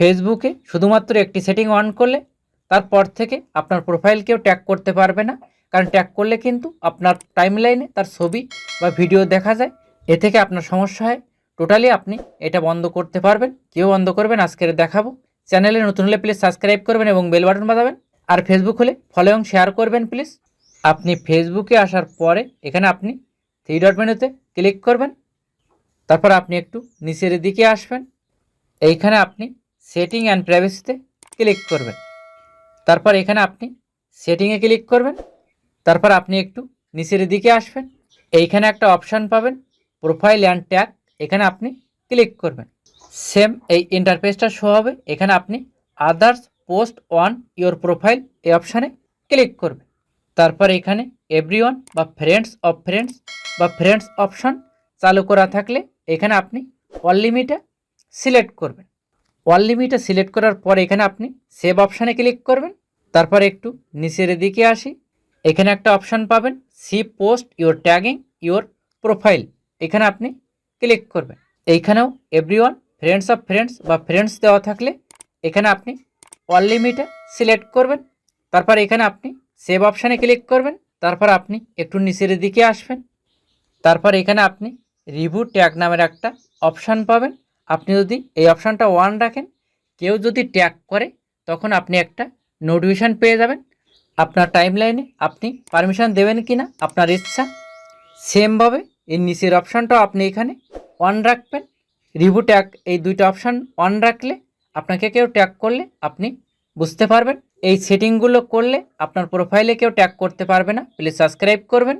ফেসবুকে শুধুমাত্র একটি সেটিং অন করলে তারপর থেকে আপনার প্রোফাইল কেউ ট্যাগ করতে পারবে না। কারণ ট্যাগ করলে কিন্তু আপনার টাইমলাইনে তার ছবি বা ভিডিও দেখা যায়। এ থেকে আপনার সমস্যা হয়। টোটালি আপনি এটা বন্ধ করতে পারবেন। কেউ বন্ধ করবেন আজকের দেখাবো। চ্যানেলে নতুন হলে প্লিজ সাবস্ক্রাইব করবেন এবং বেল বাটন বাজাবেন। আর ফেসবুক হলে ফলো এবং শেয়ার করবেন প্লিজ আপনি ফেসবুকে আসার পরে এখানে আপনি থ্রি ডট মেনুতে ক্লিক করবেন। তারপর আপনি একটু নিচের দিকে আসবেন। এইখানে আপনি সেটিং অ্যান্ড প্রাইভেসিতে ক্লিক করবেন। তারপর এখানে আপনি সেটিংয়ে ক্লিক করবেন। তারপর আপনি একটু নিচের দিকে আসবেন। এইখানে একটা অপশান পাবেন প্রোফাইল অ্যান্ড ট্যাগ এখানে আপনি ক্লিক করবেন। সেম এই ইন্টারফেসটা শো হবে। এখানে আপনি others post on your profile এই অপশানে ক্লিক করবেন। তারপর এখানে এভরিওয়ান বা ফ্রেন্ডস অফ ফ্রেন্ডস বা ফ্রেন্ডস অপশান চালু করা থাকলে এখানে আপনি অল লিমিটে সিলেক্ট করবেন। অল লিমিটে সিলেক্ট করার পর এখানে আপনি সেভ অপশানে ক্লিক করবেন। তারপর একটু নিচের দিকে আসি। এখানে একটা অপশান পাবেন see post your tagging your profile এখানে আপনি ক্লিক করবেন। এইখানেও এভরিওয়ান ফ্রেন্ডস অফ ফ্রেন্ডস বা ফ্রেন্ডস দেওয়া থাকলে এখানে আপনি অল লিমিটে সিলেক্ট করবেন। তারপর এখানে আপনি সেভ অপশানে ক্লিক করবেন। তারপর আপনি একটু নিচের দিকে আসবেন। তারপর এখানে আপনি রিভিউ ট্যাগ নামের একটা অপশান পাবেন। আপনি যদি এই অপশানটা ওয়ান রাখেন, কেউ যদি ট্যাগ করে, তখন আপনি একটা নোটিফিকেশান পেয়ে যাবেন। আপনার টাইম লাইনে আপনি পারমিশন দেবেন কি না আপনার ইচ্ছা সেমভাবে এর নিচের অপশানটাও আপনি এখানে অন রাখবেন। রিভু ট্যাগ এই দুইটা অপশান অন রাখলে আপনাকে কেউ ট্যাগ করলে আপনি বুঝতে পারবেন। এই সেটিংগুলো করলে আপনার প্রোফাইলে কেউ ট্যাগ করতে পারবে না। প্লিজ সাবস্ক্রাইব করবেন।